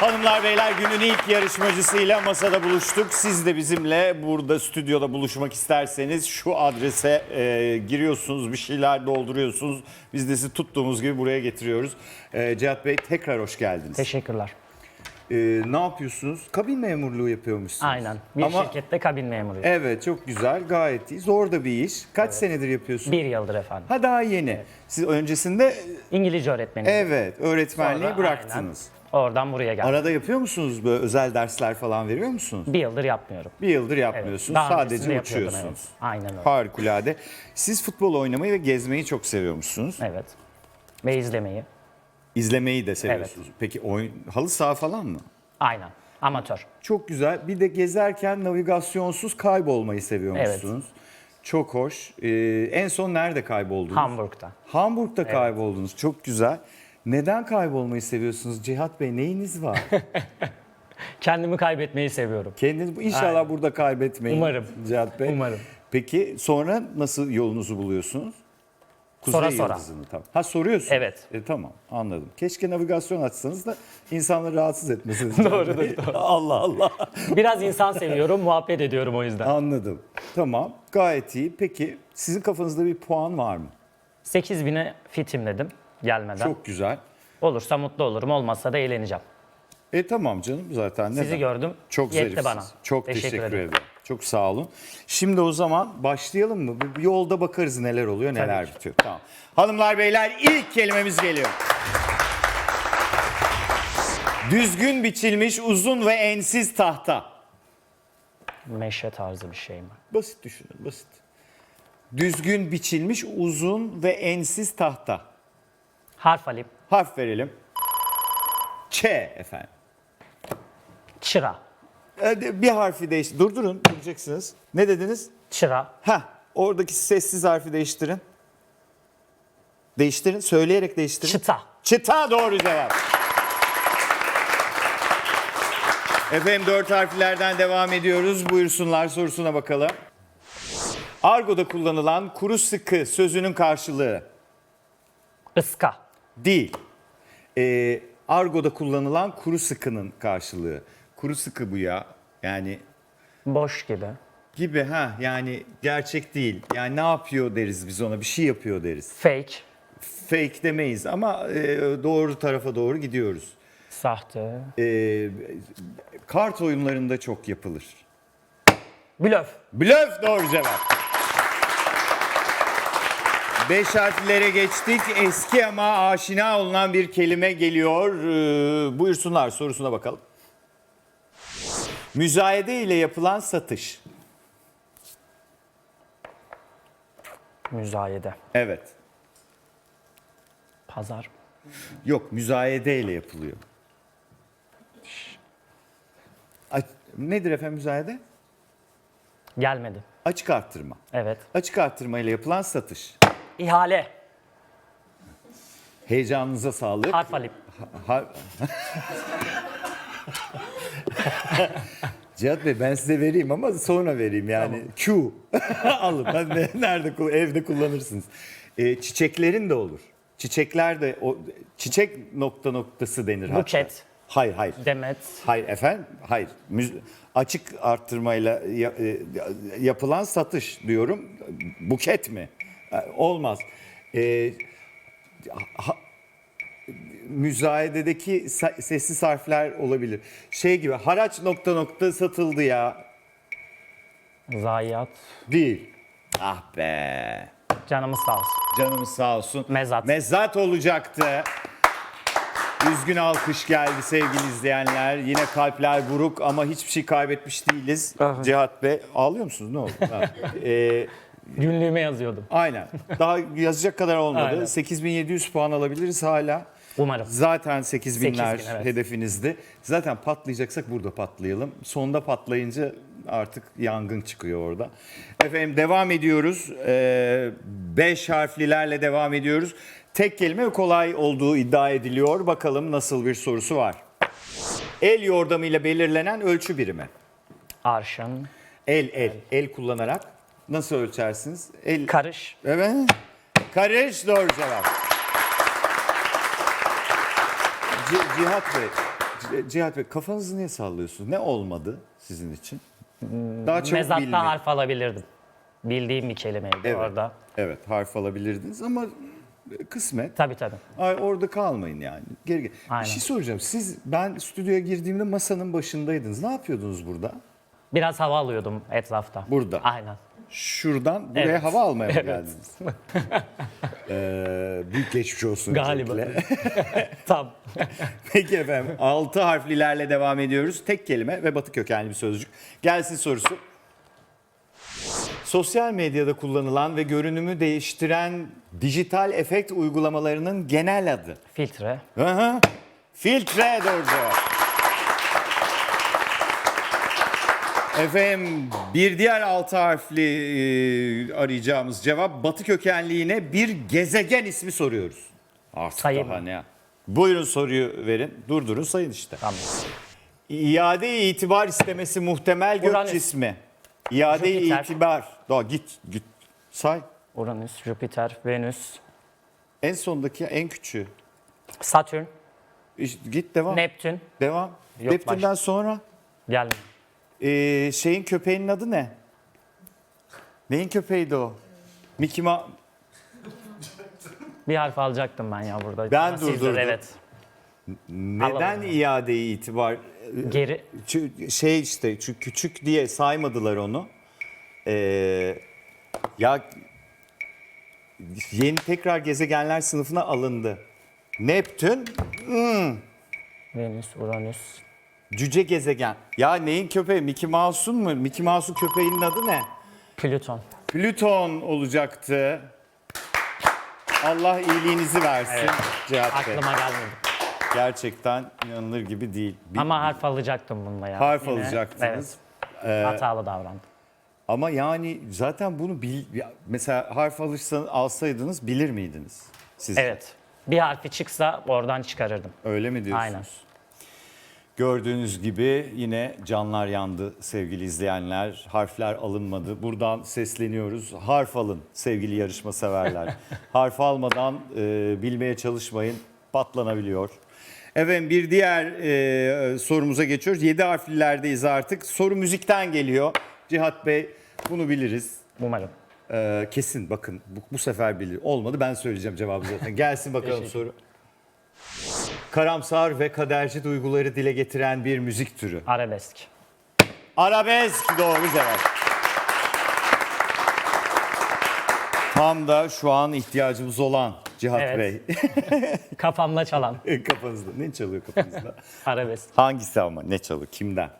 Hanımlar beyler günün ilk yarışmacısıyla masada buluştuk. Siz de bizimle burada stüdyoda buluşmak isterseniz şu adrese e, giriyorsunuz, bir şeyler dolduruyorsunuz. Biz de sizi tuttuğumuz gibi buraya getiriyoruz. E, Cihat Bey tekrar hoş geldiniz. Teşekkürler. E, ne yapıyorsunuz? Kabin memurluğu yapıyormuşsunuz. Aynen. Bir Ama şirkette kabin memuruyum. evet çok güzel, gayet iyi. Zor da bir iş. Kaç senedir yapıyorsunuz? Bir yıldır efendim. Ha daha yeni. Siz öncesinde İngilizce öğretmeniyim. evet öğretmenliği Sonra bıraktınız. aynen Oradan buraya geldim. Arada yapıyor musunuz böyle özel dersler falan veriyor musunuz? Bir yıldır yapmıyorum. Bir yıldır Evet. yapmıyorsunuz. Daha Sadece yapıyordum, uçuyorsunuz. Evet. Aynen öyle. Harikulade. Siz futbol oynamayı ve gezmeyi çok seviyormuşsunuz. Evet. Ve izlemeyi. İzlemeyi de seviyorsunuz. Peki oyun, halı saha falan mı? Aynen. Amatör. Çok güzel. Bir de gezerken navigasyonsuz kaybolmayı seviyormuşsunuz. Çok hoş. Ee, en son nerede kayboldunuz? Hamburg'da. Hamburg'da kayboldunuz. Çok güzel. Neden kaybolmayı seviyorsunuz Cihat Bey? Neyiniz var? Kendimi kaybetmeyi seviyorum. Kendiniz inşallah Aynen. burada kaybetmeyin. Umarım. Cihat Bey. Umarım. Peki sonra nasıl yolunuzu buluyorsunuz? Kuzey Sora sora. Yıldızı'nı tamam. Ha soruyorsunuz. Evet. E, tamam anladım. Keşke navigasyon açsanız da insanları rahatsız etmesiniz. Doğrudur, doğru. Allah Allah. Biraz insan seviyorum, muhabbet ediyorum o yüzden. Anladım. Tamam. Gayet iyi. Peki sizin kafanızda bir puan var mı? 8000'e fitim dedim gelmeden. Çok güzel. Olursa mutlu olurum, olmazsa da eğleneceğim. E tamam canım zaten. Neden? Sizi gördüm. Çok yetti zarifsiniz. bana. Çok Teşekkür teşekkür, ederim. ederim. Çok sağ olun. Şimdi o zaman başlayalım mı? Bir- yolda bakarız neler oluyor, neler ki. bitiyor. Tamam. Hanımlar beyler ilk kelimemiz geliyor. Düzgün biçilmiş uzun ve ensiz tahta. Meşe tarzı bir şey mi? Basit düşünün, basit. Düzgün biçilmiş uzun ve ensiz tahta. Harf alayım. Harf verelim. Ç efendim. Çıra. Hadi Bir harfi değiş. Durdurun, duracaksınız. Ne dediniz? Çıra. Ha, oradaki sessiz harfi değiştirin. Değiştirin, söyleyerek değiştirin. Çıta. Çıta doğru cevap. Efendim dört harflerden devam ediyoruz. Buyursunlar sorusuna bakalım. Argo'da kullanılan kuru sıkı sözünün karşılığı Iska. değil. Ee, argo'da kullanılan kuru sıkının karşılığı. Kuru sıkı bu ya. Yani Boş gibi. gibi ha yani gerçek değil. Yani ne yapıyor deriz biz ona bir şey yapıyor deriz. Fake. Fake demeyiz ama e, doğru tarafa doğru gidiyoruz. Sahte. E, kart oyunlarında çok yapılır. Blöf. Blöf doğru cevap. Beş harflere geçtik. Eski ama aşina olunan bir kelime geliyor. Ee, buyursunlar sorusuna bakalım. Müzayede ile yapılan satış. Müzayede. Evet. Pazar. Yok müzayede ile yapılıyor. A- Nedir efendim müzayede? Gelmedi. Açık arttırma. Evet. Açık arttırma ile yapılan satış. İhale. Heyecanınıza sağlık. Harf alayım. Ha- Cihat Bey ben size vereyim ama sonra vereyim yani. Q. Alın. Ben de nerede kul- evde kullanırsınız. Ee, çiçeklerin de olur. Çiçekler de o çiçek nokta noktası denir hatta. Buket. Hayır hayır. Demet. Hayır efendim, hayır. Müz- açık arttırmayla ya- e, yapılan satış diyorum. Buket mi? E, Olmaz. E, ha- müzayededeki sa- sessiz harfler olabilir. Şey gibi haraç nokta nokta satıldı ya. Zayiat. Değil. Ah be. Canımız sağ olsun. Canımız sağ olsun. Mezat. Mezat olacaktı. Üzgün alkış geldi sevgili izleyenler. Yine kalpler buruk ama hiçbir şey kaybetmiş değiliz. Cihat Bey ağlıyor musunuz? Ne oldu? Ha. Ee, Günlüğüme yazıyordum. aynen. Daha yazacak kadar olmadı. Aynen. 8700 puan alabiliriz hala. Umarım. Zaten 8000'ler 8000, evet. hedefinizdi. Zaten patlayacaksak burada patlayalım. Sonda patlayınca artık yangın çıkıyor orada. Efendim devam ediyoruz. 5 harflilerle devam ediyoruz. Tek kelime ve kolay olduğu iddia ediliyor. Bakalım nasıl bir sorusu var. El yordamıyla belirlenen ölçü birimi. Arşın. El, el, el kullanarak nasıl ölçersiniz? El, Karış. Evet. Karış doğru cevap. Cihat Bey, C- Cihat Bey kafanızı niye sallıyorsunuz? Ne olmadı sizin için? Daha çabuk Mezatta bilmek. harf alabilirdim. Bildiğim bir kelimeydi Evet. orada. Evet harf alabilirdiniz ama kısmet. Tabii tabii. Ay orada kalmayın yani. Geri gel. Aynen. Bir şey soracağım. Siz ben stüdyoya girdiğimde masanın başındaydınız. Ne yapıyordunuz burada? Biraz hava alıyordum etrafta. Burada. Aynen. Şuradan buraya Evet. hava almaya mı Evet. geldiniz? ee, büyük geçmiş olsun. Galiba. öncelikle. Tam. Peki efendim. Altı harflilerle devam ediyoruz. Tek kelime ve batı kökenli bir sözcük. Gelsin sorusu. Sosyal medyada kullanılan ve görünümü değiştiren dijital efekt uygulamalarının genel adı. Filtre. Aha. Filtre doğru cevap. Efendim bir diğer altı harfli e, arayacağımız cevap batı kökenli yine bir gezegen ismi soruyoruz. Artık Sayayım daha mı? ne? Buyurun soruyu verin. Durdurun sayın işte. Tamam. İade itibar istemesi muhtemel gök Uranüs. cismi. İade Jüpiter. itibar. Daha git git. Say. Uranüs, Jüpiter, Venüs, En sondaki en küçüğü. Satürn, İşte git devam. Neptün. Devam. Yok, Neptün'den sonra Gelmiyor. Ee, şeyin köpeğinin adı ne? Neyin köpeğiydi o? Mickey Ma- Bir harf alacaktım ben ya burada. Ben de- durdurdum. Evet. Neden Alalım. iadeyi itibar? Geri. Çü- Şey işte çünkü küçük diye saymadılar onu. Ee, ya yeni tekrar gezegenler sınıfına alındı. Neptün Venüs, Uranüs. Cüce gezegen. Ya neyin köpeği? Mickey Mouse'un mu? Mickey Mouse'un köpeğinin adı ne? Plüton. Plüton olacaktı. Allah iyiliğinizi versin Evet. Cihat Bey. Aklıma gelmedi. Gerçekten inanılır gibi değil. Bir- Ama harf alacaktım bununla ya. Harf Yine- alacaktınız. Evet. Hatalı davrandım. Ama yani zaten bunu bil, ya mesela harf alırsanız alsaydınız bilir miydiniz? Siz Evet. Bir harfi çıksa oradan çıkarırdım. öyle mi diyorsunuz? Aynen. Gördüğünüz gibi yine canlar yandı sevgili izleyenler. Harfler alınmadı. Buradan sesleniyoruz. Harf alın sevgili yarışma severler. Harf almadan e, bilmeye çalışmayın. Patlanabiliyor. Efendim bir diğer e, sorumuza geçiyoruz. 7 harflilerdeyiz artık. Soru müzikten geliyor. Cihat Bey bunu biliriz. Umarım. Ee, kesin bakın bu, bu sefer bilir. Olmadı ben söyleyeceğim cevabı zaten. Gelsin bakalım soru. Karamsar ve kaderci duyguları dile getiren bir müzik türü. Arabesk. Arabesk doğru cevap. Tam da şu an ihtiyacımız olan Cihat Evet. Bey. Kafamla çalan. kafanızda. Ne çalıyor kafanızda? Arabesk. Hangisi ama? Ne çalıyor? Kimden?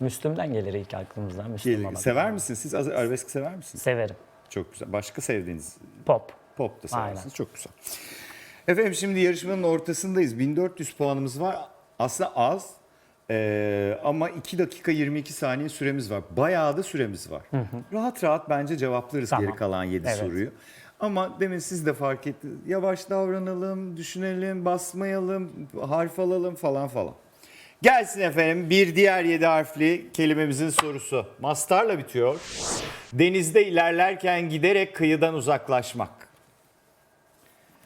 Müslüm'den gelir ilk aklımıza. Müslüm Gelin. Sever misiniz? Siz az- arabesk sever misiniz? Severim. Çok güzel. Başka sevdiğiniz Pop. Pop da seversiniz. Aynen. Çok güzel. Efendim şimdi yarışmanın ortasındayız. 1400 puanımız var. Aslında az. Ee, ama 2 dakika 22 saniye süremiz var. Bayağı da süremiz var. Rahat rahat bence cevaplarız Tamam. geri kalan 7 Evet. soruyu. Ama demin siz de fark ettiniz. Yavaş davranalım, düşünelim, basmayalım, harf alalım falan falan. Gelsin efendim bir diğer 7 harfli kelimemizin sorusu. Mastarla bitiyor. Denizde ilerlerken giderek kıyıdan uzaklaşmak.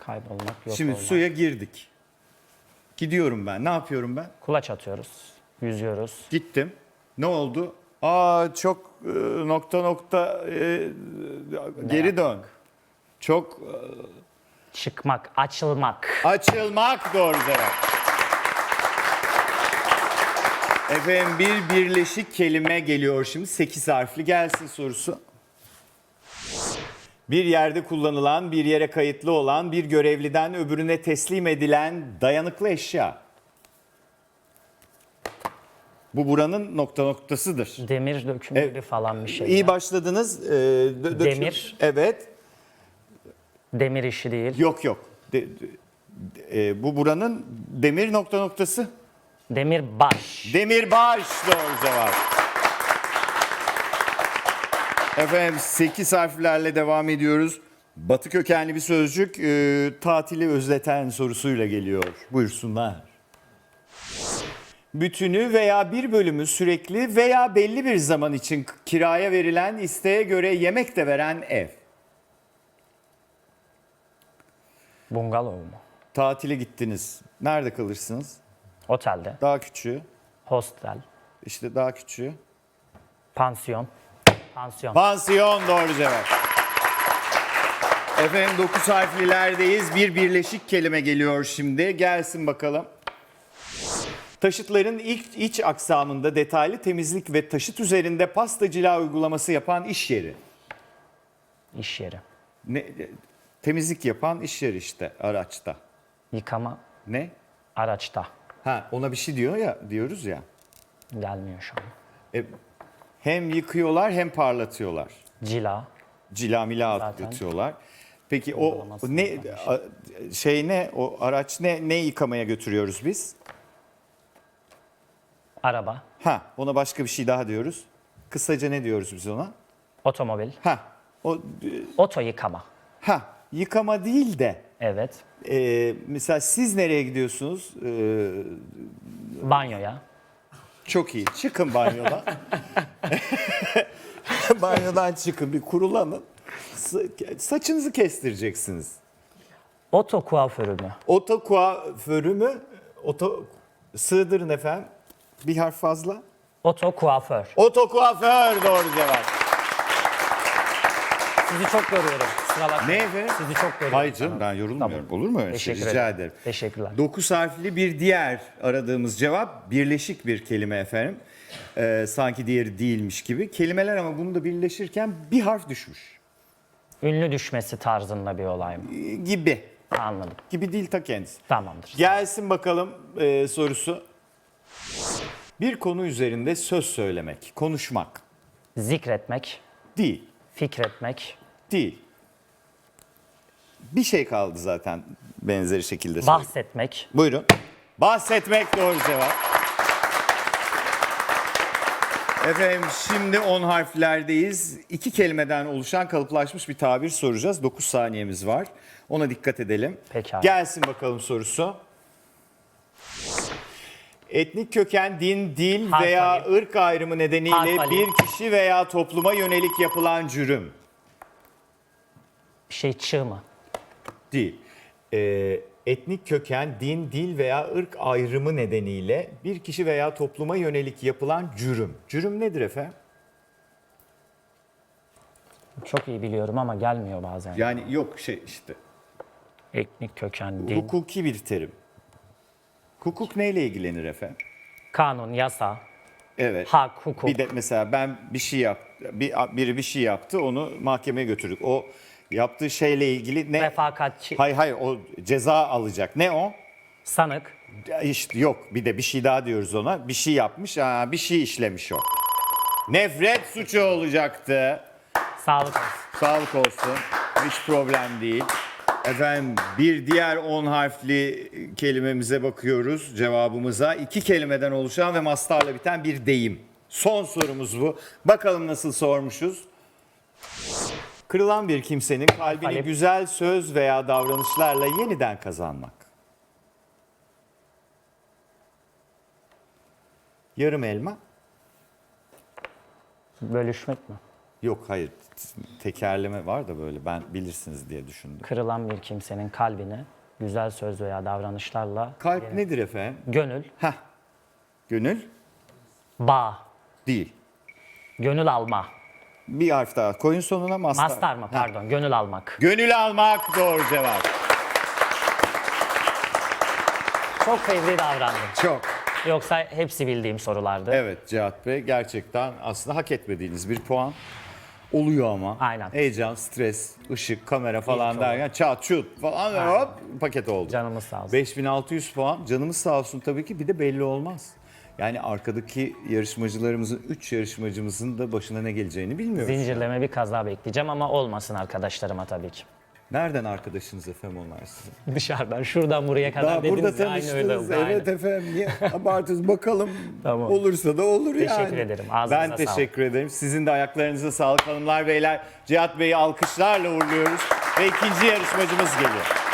Kaybolmak yok Şimdi olmak. suya girdik. Gidiyorum ben. Ne yapıyorum ben? Kulaç atıyoruz. Yüzüyoruz. Gittim. Ne oldu? Aa çok e, nokta nokta e, geri dön. Çok e, Çıkmak, açılmak. açılmak doğru cevap. Efendim bir birleşik kelime geliyor şimdi. 8 harfli gelsin sorusu. Bir yerde kullanılan, bir yere kayıtlı olan, bir görevliden öbürüne teslim edilen dayanıklı eşya. Bu buranın nokta noktasıdır. Demir dökümleri Evet. falan bir şey. İyi başladınız. Ee, dö- döküm- Demir. Evet. Demir işi değil. Yok yok. De- de- e, bu buranın demir nokta noktası. Demir baş. Demirbaş doğru cevap. Efendim 8 harflerle devam ediyoruz. Batı kökenli bir sözcük e, tatili özleten sorusuyla geliyor. Buyursunlar. Bütünü veya bir bölümü sürekli veya belli bir zaman için kiraya verilen isteğe göre yemek de veren ev. Bungalov mu? Tatile gittiniz. Nerede kalırsınız? Otelde. Daha küçüğü. Hostel. İşte daha küçüğü. Pansiyon. Pansiyon. Pansiyon doğru cevap. Efendim 9 harflilerdeyiz. Bir birleşik kelime geliyor şimdi. Gelsin bakalım. Taşıtların ilk iç aksamında detaylı temizlik ve taşıt üzerinde pasta cila uygulaması yapan iş yeri. İş yeri. Ne, temizlik yapan iş yeri işte araçta. Yıkama Ne? araçta. Ha ona bir şey diyor ya diyoruz ya. Gelmiyor şu an. E, hem yıkıyorlar hem parlatıyorlar. Cila. Cila mila Zaten. atlatıyorlar. Peki o Uygulaması ne a- şey ne o araç ne ne yıkamaya götürüyoruz biz? Araba. Ha ona başka bir şey daha diyoruz. Kısaca ne diyoruz biz ona? Otomobil. Ha o Oto yıkama. ha yıkama değil de Evet. e, mesela siz nereye gidiyorsunuz? E, Banyoya. çok iyi. Çıkın banyodan. banyodan çıkın bir kurulanın. Sa- Saçınızı kestireceksiniz. Oto kuaförü mü? Oto kuaförü mü? Oto sığdırın efendim. Bir harf fazla. Oto kuaför. Oto kuaför doğru cevap. Sizi çok görüyorum. Bakmayın. Ne efendim? Sizi çok görüyorum. Hayır canım ben yorulmuyorum. Olur mu öyle şey? Teşekkür Rica ederim. ederim. Teşekkürler. 9 harfli bir diğer aradığımız cevap birleşik bir kelime efendim. Ee, sanki diğeri değilmiş gibi. Kelimeler ama bunu da birleşirken bir harf düşmüş. Ünlü düşmesi tarzında bir olay mı? Ee, Gibi. Anladım. Gibi değil ta kendisi. Tamamdır. Gelsin bakalım e, sorusu. Bir konu üzerinde söz söylemek, konuşmak Zikretmek, değil. fikretmek, Değil. Bir şey kaldı zaten benzeri şekilde. söyleyeyim. bahsetmek, Buyurun. Bahsetmek doğru cevap. Efendim şimdi 10 harflerdeyiz. İki kelimeden oluşan kalıplaşmış bir tabir soracağız. 9 saniyemiz var. Ona dikkat edelim. Pekala. Gelsin bakalım sorusu. Etnik köken, din, dil Harf veya alayım. ırk ayrımı nedeniyle Harf alayım. bir kişi veya topluma yönelik yapılan cürüm. Bir şey çığ mı? Değil. Ee, etnik köken, din, dil veya ırk ayrımı nedeniyle bir kişi veya topluma yönelik yapılan cürüm. Cürüm nedir efendim? Çok iyi biliyorum ama gelmiyor bazen. Yani yok şey işte Etnik köken, din, hukuki bir terim. Hukuk neyle ilgilenir efendim? kanun, yasa, Evet. hak, hukuk. Bir de mesela ben bir şey yap, bir, biri bir şey yaptı onu mahkemeye götürdük. O yaptığı şeyle ilgili ne? refakatçi, Hayır hayır o ceza alacak. Ne o? sanık, İşte yok bir de bir şey daha diyoruz ona. Bir şey yapmış, aa, bir şey işlemiş o. Nefret suçu olacaktı. sağlık olsun. Sağlık olsun. Hiç problem değil. Efendim bir diğer 10 harfli kelimemize bakıyoruz cevabımıza. İki kelimeden oluşan ve mastarla biten bir deyim. Son sorumuz bu. Bakalım nasıl sormuşuz. Kırılan bir kimsenin kalbini Talep. güzel söz veya davranışlarla yeniden kazanmak. Yarım elma? Bölüşmek mi? Yok hayır. Tekerleme var da böyle ben bilirsiniz diye düşündüm. Kırılan bir kimsenin kalbini güzel söz veya davranışlarla Kalp nedir efendim? gönül, Heh. Gönül bağ, değil. gönül alma. Bir harf daha koyun sonuna mastar. Mastar mı? Pardon, gönül almak. Gönül almak doğru cevap. Çok fevri davrandım. Çok. Yoksa hepsi bildiğim sorulardı. Evet Cihat Bey gerçekten aslında hak etmediğiniz bir puan. Oluyor ama. Aynen. Heyecan, stres, ışık, kamera falan İlk derken çat çut falan Aynen. hop paket oldu. Canımız sağ olsun. 5600 puan. Canımız sağ olsun tabii ki bir de belli olmaz. Yani arkadaki yarışmacılarımızın, 3 yarışmacımızın da başına ne geleceğini bilmiyoruz. Zincirleme bir kaza bekleyeceğim ama olmasın arkadaşlarıma tabii ki. Nereden arkadaşınız efendim onlar sizin? Dışarıdan şuradan buraya kadar Daha dediniz burada ya, aynı öyle tanıştınız. oldu. Evet efendim. Niye abartıyoruz? Bakalım. Tamam. Olursa da olur yani. Teşekkür ederim. Ağzınıza ben teşekkür ederim. Sizin de ayaklarınıza sağlık hanımlar beyler. Cihat Bey'i alkışlarla uğurluyoruz. Ve ikinci yarışmacımız geliyor.